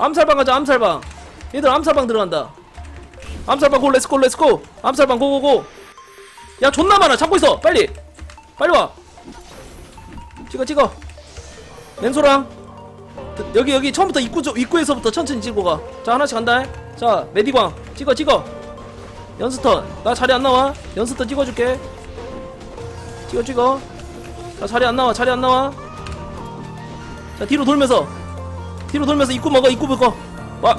암살방 가자 암살방. 얘들 암살방 들어간다. 암살방 고 렛츠고 렛츠고. 암살방 고고고. 야 존나 많아. 잡고 있어. 빨리. 빨리 와. 찍어 찍어. 맨소랑. 드- 여기 여기 처음부터 입구 쪽 입구에서부터 천천히 찍고 가자 하나씩 간다. 자 메디광. 찍어 찍어. 연스턴. 나 자리 안 나와. 연스턴 찍어줄게. 찍어 찍어. 자 자리 안 나와. 자리 안 나와. 자 뒤로 돌면서 뒤로 돌면서 입구 먹어 입구 먹어. 와.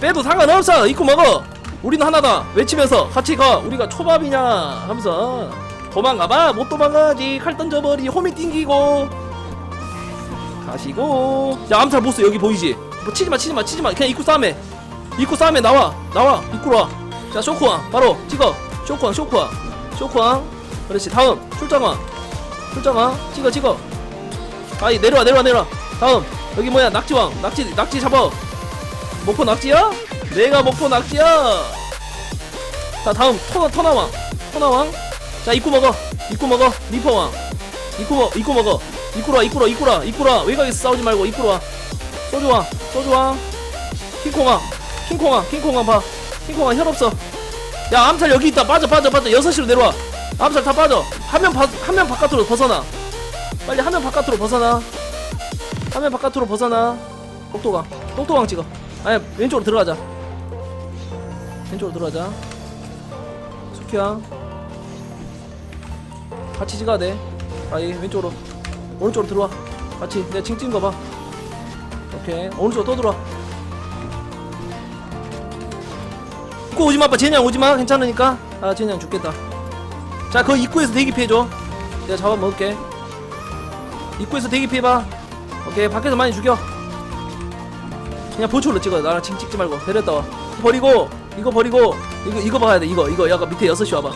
빼도 상관없어. 입구 먹어. 우리는 하나다. 외치면서 같이 가. 우리가 초밥이냐 하면서. 도망가봐. 못 도망가지. 칼 던져버리. 홈이 띵기고. 가시고. 야 암살 보스 여기 보이지? 뭐 치지마 치지마 치지마. 그냥 입구 싸움해. 입구 싸움해. 나와. 나와. 입구로 와자 쇼크왕. 바로 찍어. 쇼크왕 쇼크왕. 쇼크왕. 그렇지. 다음. 출장왕. 출장왕. 찍어 찍어. 아이 내려와 내려와 내려와. 다음 여기 뭐야? 낙지왕. 낙지 낙지 잡아. 목포 낙지야? 내가 목포 낙지야. 자 다음. 터나 터나왕. 터나왕. 자 입구 먹어. 입구 먹어. 리퍼왕. 입구 먹 입구 먹어. 입구로 와 입구로 와 외곽에서 싸우지 말고 입구로 와. 소주왕 소주왕. 킹콩왕 킹콩왕 킹콩왕 봐. 킹콩왕 혈 없어. 야 암살 여기 있다. 빠져 빠져 빠져. 6시로 내려와. 암살 다 빠져. 한 명 한 명 바깥으로 벗어나. 빨리 화면 바깥으로 벗어나 화면 바깥으로 벗어나. 똑똑왕 똑똑왕 찍어. 아니 왼쪽으로 들어가자. 왼쪽으로 들어가자. 수키왕 같이 찍어야 돼. 아이 왼쪽으로. 오른쪽으로 들어와. 같이. 내가 징 찍은 거봐. 오케이. 오른쪽으로 또 들어와. 입구 오지마 아빠. 젠양 오지마. 괜찮으니까. 아 젠양 죽겠다. 자그 입구에서 대기 피해줘. 내가 잡아먹을게. 입구에서 대기 피해봐 오케이 밖에서 많이 죽여. 그냥 보초로 찍어. 나랑 징 찍지 말고. 데렸다 와. 버리고 이거 버리고 이거 이거 봐야 돼. 이거 이거. 약간 밑에 6시 와봐.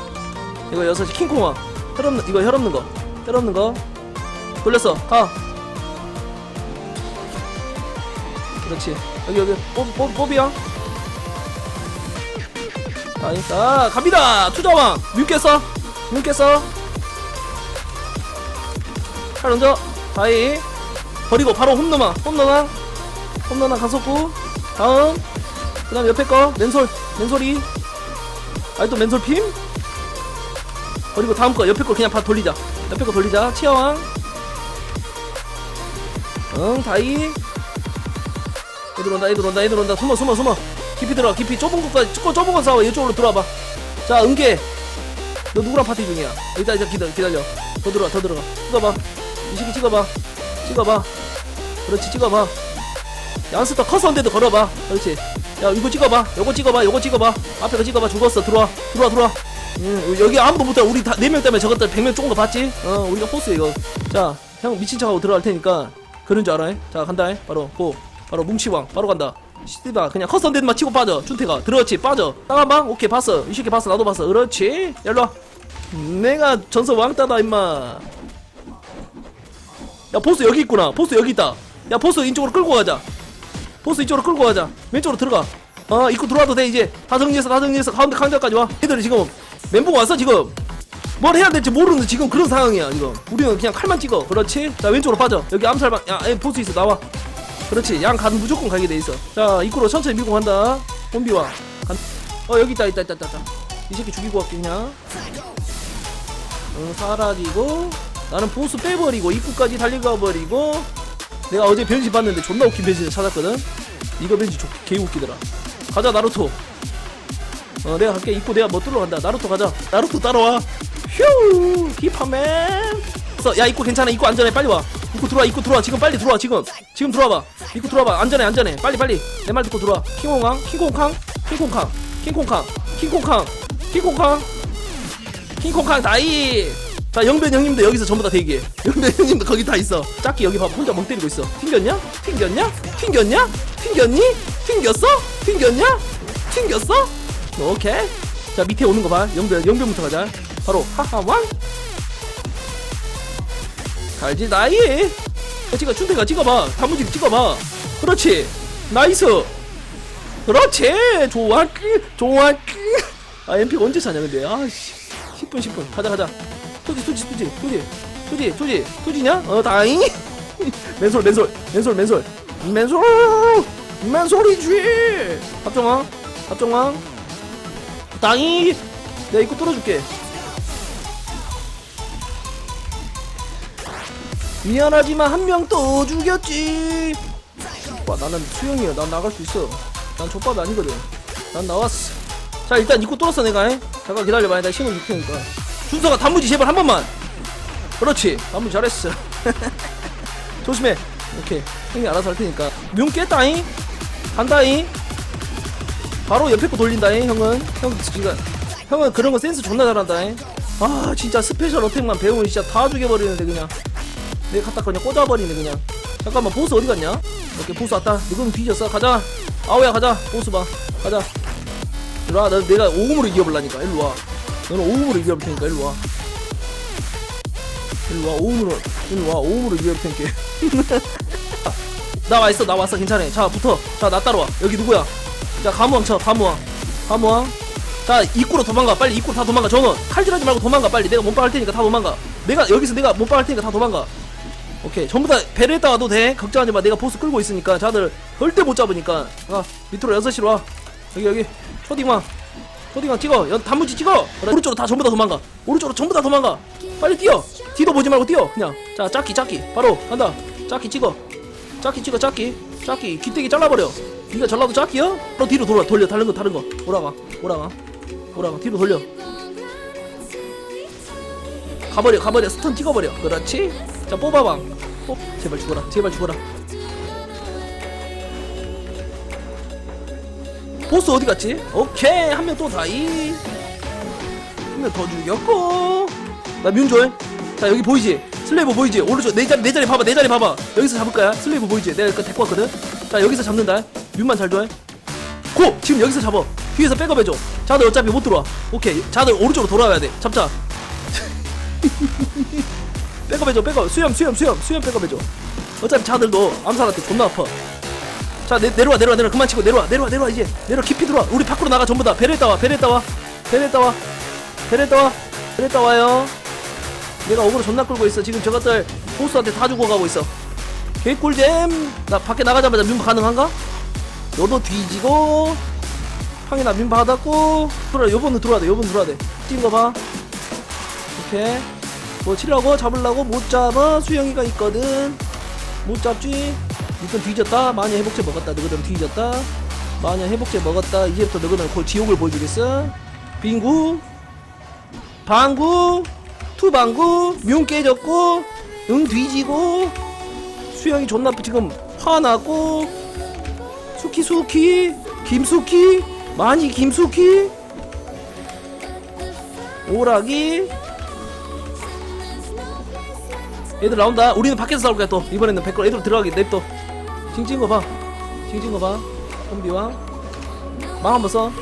이거 6시 킹콩아 혈 없는 이거 혈 없는 거 혈 없는 거. 돌렸어. 가. 그렇지. 여기 여기. 뽀, 뽀, 뽀비야? 자, 자 갑니다. 투자왕. 뮤겠어? 뮤겠어? 칼 얹어. 다이 버리고 바로 홈런왕 홈런왕. 홈런왕 가속구. 다음. 그 다음 옆에 거 맨솔 맨솔이. 또 맨솔 핌? 버리고 다음 거 옆에 거 그냥 다 돌리자. 옆에 거 돌리자. 치아왕. 응 다이. 애들 온다 애들 온다 애들 온다. 숨어 숨어 숨어. 깊이 들어 깊이. 좁은 곳까지 좁- 좁은 곳 싸워 이쪽으로 들어와봐. 자 은계. 너 누구랑 파티 중이야? 이따 이따 기다려. 더 들어와 더 들어가. 찍어봐. 이 새끼 찍어봐. 찍어봐 그렇지 찍어봐. 양스터 커서인데도 걸어봐. 그렇지. 야 이거 찍어봐. 요거 찍어봐 요거 찍어봐. 앞에 거 찍어봐. 죽었어. 들어와. 들어와 들어와. 음, 여기 아무도 못해 우리 다네명 때문에 저것들 100명 쪼은 거 봤지? 어 우리가 호스 이거. 자 형 미친 척하고 들어갈 테니까 그런 줄 알아? 자 간다. 바로 고. 바로 뭉치왕. 바로 간다. 시티바 그냥 커선데만 치고 빠져. 준태가. 그렇지. 빠져. 따가방? 오케이 봤어. 이 새끼 봤어. 나도 봤어. 그렇지? 일로와. 내가 전설 왕따다 임마. 야 보스 여기 있구나. 보스 여기 있다 야 보스 이쪽으로 끌고 가자. 보스 이쪽으로 끌고 가자. 왼쪽으로 들어가. 어 입구 들어와도 돼 이제. 다 정리해서 다 정리해서 가운데 가운데까지 와. 얘들이 지금 멘붕 왔어 지금? 뭘 해야 될지 모르는 지금 그런 상황이야 지금 우리는 그냥 칼만 찍어. 그렇지? 자 왼쪽으로 빠져. 여기 암살방 야 에, 보스 있어. 나와. 그렇지. 양 가는 무조건 가게 돼 있어. 자 입구로 천천히 밀고 간다. 홈비와. 간... 어 여기 있다 있다 있다 있다 있다. 이 새끼 죽이고 갈게 그냥. 어, 사라지고. 나는 보스 빼버리고 입구까지 달려가 버리고 내가 어제 변신 봤는데 존나 웃긴 변신을 찾았거든? 이거 변신 좋, 개 웃기더라. 가자 나루토. 어 내가 갈게. 입구 내가 못 들어간다. 나루토 가자. 나루토 따라와. 휴 힙합맨 야 입구 괜찮아. 입구 안전해. 빨리 와. 입구 들어와 입구 들어와. 지금 빨리 들어와 지금. 지금 들어와봐. 입구 들어와봐. 안전해 안전해. 빨리 빨리. 내 말 듣고 들어와. 킹콩캉 킹콩캉 킹콩캉 킹콩캉 킹콩캉 킹콩캉 킹콩캉 다이 자 영변 형님도 여기서 전부 다 대기해. 영변 형님도 거기 다 있어. 짝기 여기 봐봐. 혼자 멍 때리고 있어. 튕겼냐? 튕겼냐? 튕겼냐? 튕겼니? 튕겼어? 튕겼냐? 튕겼어? 오케이. 자 밑에 오는 거봐. 영변 영변부터 가자. 바로 하하왕. 갈지 나이. 야, 찍어 춘태가 찍어봐. 단무지 찍어봐. 그렇지. 나이스. 그렇지. 좋았지 좋았지 아 MP가 언제 차냐 근데. 아씨. 10분 10분. 가자 가자 투지 투지 투지 투지 투지 투지 투지냐? 어 다잉 맨솔 맨솔 맨솔 맨솔. 맨소 맨소리지. 합정왕 합정왕. 땅이 내가 입구 뚫어줄게. 미안하지만 한 명 또 죽였지. 와 나는 수영이야. 난 나갈 수 있어. 난 족밥이 아니거든. 난 나왔어. 자 일단 입구 뚫었어 내가. 에? 잠깐 기다려봐. 내가 신호 줄 테니까 준서가 단무지 제발 한 번만. 그렇지. 단무지 잘했어. 조심해. 오케이 형이 알아서 할 테니까. 뮨 깼다잉? 간다잉? 바로 옆에 거 돌린다잉 형은? 형 지금 형은 그런 거 센스 존나 잘한다잉. 아 진짜 스페셜 어택만 배우면 진짜 다 죽여버리는데 그냥. 내가 갖다 그냥 꽂아버리네 그냥. 잠깐만 보스 어디 갔냐? 오케이 보스 왔다. 누군 뒤졌어? 가자. 아우야 가자. 보스 봐. 가자. 일로와. 너 내가 오음으로 이겨볼라니까. 일로와 너는 오음으로 이겨볼 테니까 일로 와. 일로 와 오음으로. 일로 와 오음으로 이겨볼 테니까. 나 와 있어 나 왔어 괜찮아. 자 붙어. 자 나 따라와. 여기 누구야? 자 가무왕 쳐 가무왕. 가무왕. 자 입구로 도망가. 빨리 입구로 다 도망가. 정원. 칼질하지 말고 도망가 빨리. 내가 몸빵 할 테니까 다 도망가. 내가 여기서 내가 몸빵 할 테니까 다 도망가. 오케이. 전부 다 배려했다 와도 돼. 걱정하지 마. 내가 보스 끌고 있으니까. 자들 절대 못 잡으니까. 아 밑으로 6시로 와. 여기 여기. 초딩왕 초딩왕 찍어. 연 단무지 찍어. 오른쪽으로 다 전부 다 도망가. 오른쪽으로 전부 다 도망가. 빨리 뛰어. 뒤도 보지 말고 뛰어 그냥. 자 짝기 짝기. 바로 간다. 짝기 찍어. 짝기 찍어 짝기. 짝기. 귀때기 잘라버려. 니가 잘라도 짝기야? 바로 뒤로 돌아 돌려. 다른 거 다른 거. 오라가 오라가. 오라가. 뒤로 돌려. 가버려 가버려. 스턴 찍어버려. 그렇지? 자 뽑아봐. 뽑 제발 죽어라. 제발 죽어라 보스 어디 갔지? 오케이 한 명 또 다이. 한 명 더 죽였고. 나 뮨조이 자 여기 보이지? 슬레이브 보이지? 오른쪽 내 자리 내 자리 봐봐 내 자리 봐봐. 여기서 잡을 거야. 슬레이브 보이지? 내가 그 데리고 왔거든. 자 여기서 잡는다. 뮨만 잘 줘해 고! 지금 여기서 잡어 뒤에서 백업해줘. 자들 어차피 못 들어와. 오케이. 자들 오른쪽으로 돌아와야 돼. 잡자. 백업해줘 백업. 수염 수염 수염. 수염 백업해줘. 어차피 자들도 암살한테 존나 아파 자 내, 내려와 내려와 내려와. 그만 치고 내려와 내려와 내려와 이제. 내려와 깊이 들어와. 우리 밖으로 나가 전부 다. 베레타 와 베레타 와. 베레타 와. 베레타 와. 베레타 와요. 내가 어그로 존나 끌고 있어. 지금 저것들 보스한테 다 죽어가고 있어. 개꿀잼! 나 밖에 나가자마자 뮨 가능한가? 너도 뒤지고 형이나 뮨 받았고 들어와. 요번은 들어와야 돼 요번 들어와야 돼. 찍은 거봐. 오케이. 뭐 치려고 잡으려고 못 잡아. 수영이가 있거든. 못 잡지 이건 뒤졌다. 마녀 회복제 먹었다. 너희들은 뒤졌다. 마녀 회복제 먹었다. 이제부터 너희들은 그 지옥을 보여주겠어. 빙구. 방구. 투방구. 뮨 깨졌고 응 뒤지고 수영이 존나 지금 화나고 수키 수키 김수키 많이 김수키 오락이 얘들 나온다. 우리는 밖에서 싸울 거야 또. 이번에는 백걸. 애들 들어가게. 냅둬. 징징 거봐. 징징 거봐. 좀비와 망 한번 써.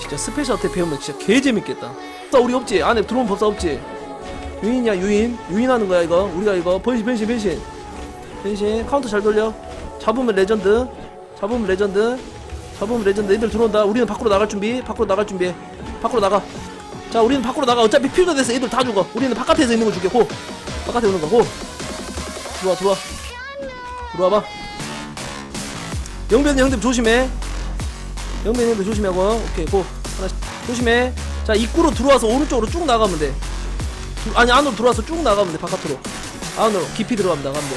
진짜 스페셜 어택 배우면 진짜 개 재밌겠다. 써 우리 없지? 안에 들어온 법사 없지? 유인이야 유인. 유인하는 거야 이거. 우리가 이거. 변신 변신 변신. 변신. 카운터 잘 돌려. 잡으면 레전드. 잡으면 레전드. 잡으면 레전드. 애들 들어온다. 우리는 밖으로 나갈 준비. 밖으로 나갈 준비해 밖으로 나가. 자 우리는 밖으로 나가. 어차피 필드 돼서 애들 다 죽어. 우리는 바깥에서 있는 거 죽여 고 바깥에 오는 거고. 들어와 들어와 들어와봐. 영변 형들 조심해. 영변 형들 조심하고. 오케이 고. 하나씩 조심해. 자 입구로 들어와서 오른쪽으로 쭉 나가면 돼. 두- 아니 안으로 들어와서 쭉 나가면 돼 바깥으로. 안으로 깊이 들어가면 나가면 돼.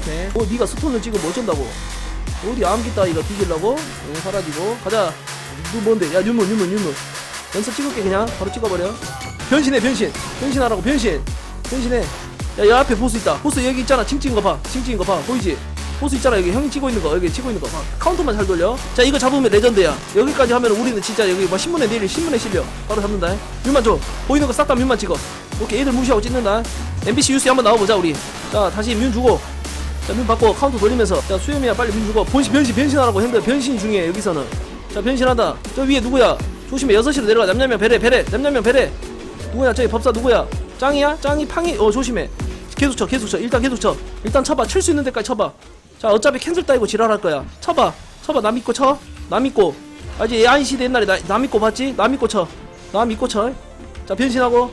오케이. 어 니가 스톤을 찍으면 어쩐다고? 어디 암기 따위가 뒤질라고? 응 사라지고. 가자. 누 뭔데? 야 윤문 윤문 윤문 연습 찍을게 그냥. 바로 찍어버려. 변신해 변신. 변신하라고 변신 변신해 야여 앞에 보스 있다. 보스 여기 있잖아. 칭 찍은 거봐 칭 찍은 거봐. 보이지? 보스 있잖아. 여기 형이 찍고 있는 거 여기 찍고 있는 거 봐. 카운터만 잘 돌려. 자 이거 잡으면 레전드야. 여기까지 하면 우리는 진짜 여기 뭐 신문에 내일 신문에 실려. 바로 잡는다. 뮤만 줘. 보이는 거 싹 다 뮤만 찍어. 오케이 애들 무시하고 찍는다. MBC 유스 한번 나와보자 우리. 자 다시 뮤 주고. 자뮤 받고 카운터 돌리면서. 자 수염이야 빨리 뮤 주고. 변신 변신 변신하라고 핸들 변신 중에 여기서는. 자 변신한다. 저 위에 누구야? 조심해. 6시로 내려가. 냠냠면 베레 베레 냠냠면 베레 누구야? 저기 법사 누구야 짱이야? 짱이 팡이? 어 조심해. 계속 쳐 계속 쳐. 일단 계속 쳐. 일단 쳐봐. 칠 수 있는 데까지 쳐봐. 자 어차피 캔슬 따이고 지랄할 거야. 쳐봐. 쳐봐. 나 믿고 쳐나 믿고. 알지 야인시대 옛날에 나, 나 믿고 봤지? 나 믿고 쳐나 믿고 쳐자 변신하고.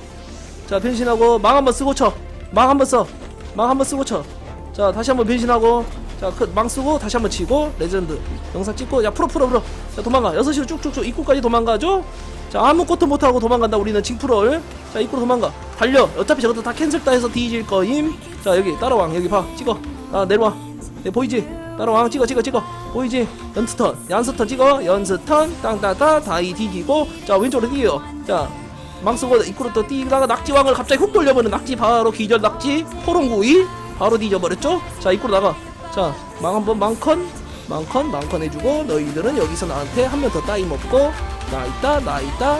자 변신하고 망 한번 쓰고 쳐망 한번 써망 한번 쓰고 쳐자 다시 한번 변신하고. 자그망 쓰고 다시 한번 치고. 레전드. 영상 찍고. 야 풀어 풀어 풀어. 자 도망가. 6시로 쭉쭉쭉 입구까지 도망가죠? 자 아무것도 못하고 도망간다 우리는. 징프롤 자 입구로 도망가. 달려. 어차피 저것도 다 캔슬 따해서 뒤질 거임. 자 여기 따라왕 여기 봐. 찍어. 아 내려와. 네, 보이지? 따라왕 찍어 찍어 찍어. 보이지? 연스턴 연스턴 찍어. 연스턴 땅따따 다이 뒤지고. 자 왼쪽으로 뛰어. 자 망쓰고 입구로 또 뛰다가 낙지왕을 갑자기 훅 돌려버는 낙지. 바로 기절 낙지. 포롱구이. 바로 뒤져버렸죠? 자 입구로 나가. 자 망 한번 망컨. 망컨 망컨 해주고 너희들은 여기서 나한테 한 명 더 따임 없고. 나 있다 나 있다.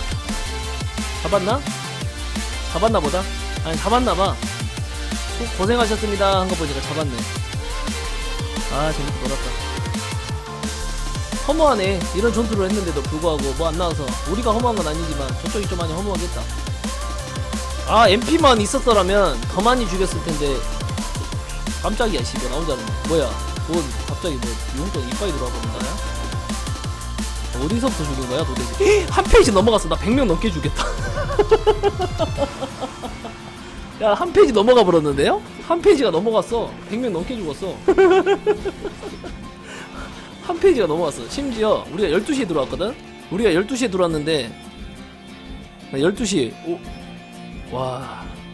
잡았나? 잡았나 보다? 아니 잡았나봐. 고생하셨습니다. 한 거 보니까 잡았네. 아 재밌게 놀았다. 허무하네. 이런 전투를 했는데도 불구하고 뭐 안 나와서. 우리가 허무한 건 아니지만 저쪽이 좀 많이 허무하겠다. 아 MP만 있었더라면 더 많이 죽였을 텐데. 깜짝이야 씨발. 나오지 않네 뭐야? 뭔 갑자기 뭐 용돈 이빨이 거야? 어디서부터 죽인 거야 도대체? 한 페이지 넘어갔어 나 100명 넘게 죽였다. 야 한 페이지 넘어가 버렸는데요? 한 페이지가 넘어갔어. 100명 넘게 죽었어. 한 페이지가 넘어갔어. 심지어 우리가 12시에 들어왔거든? 우리가 12시에 들어왔는데 12시 오, 와